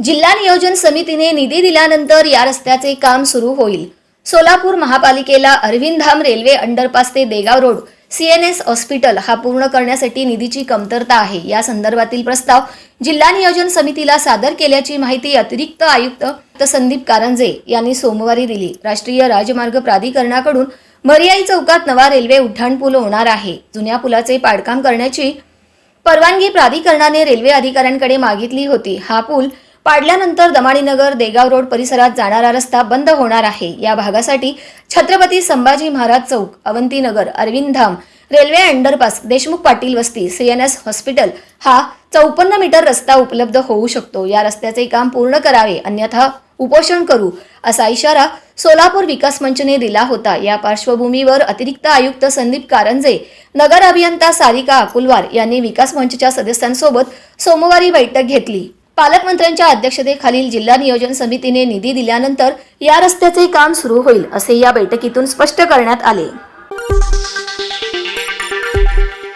जिल्हा नियोजन समितीने निधी दिल्यानंतर या रस्त्याचे काम सुरू होईल. सोलापूर महापालिकेला अरविंदधाम रेल्वे अंडरपास ते देगाव रोड सीएनएस हॉस्पिटल हा पूर्ण करण्यासाठी निधीची कमतरता आहे. या संदर्भातील प्रस्ताव जिल्हा नियोजन समितीला सादर केल्याची माहिती अतिरिक्त आयुक्त संदीप कारंजे यांनी सोमवारी दिली. राष्ट्रीय राजमार्ग प्राधिकरणाकडून मरियाई चौकात नवा रेल्वे उड्डाणपूल होणार आहे. जुन्या पुलाचे पाडकाम करण्याची परवानगी प्राधिकरणाने रेल्वे अधिकाऱ्यांकडे मागितली होती. हा पूल पाडल्यानंतर दमाणीनगर देगाव रोड परिसरात जाणारा रस्ता बंद होणार आहे. या भागासाठी छत्रपती संभाजी महाराज चौक अवंतीनगर अरविंद धाम रेल्वे अंडरपास देशमुख पाटील वस्ती सीएनएस हॉस्पिटल हा चौपन्न मीटर रस्ता उपलब्ध होऊ शकतो. या रस्त्याचे काम पूर्ण करावे अन्यथा उपोषण करू असा इशारा सोलापूर विकास मंचने दिला होता. या पार्श्वभूमीवर अतिरिक्त आयुक्त संदीप कारंजे नगर अभियंता सारिका अकुलवार यांनी विकास मंचच्या सदस्यांसोबत सोमवारी बैठक घेतली. पालकमंत्र्यांच्या अध्यक्षतेखालील जिल्हा नियोजन समितीने निधी दिल्यानंतर या रस्त्याचे काम सुरू होईल असे या बैठकीतून स्पष्ट करण्यात आले.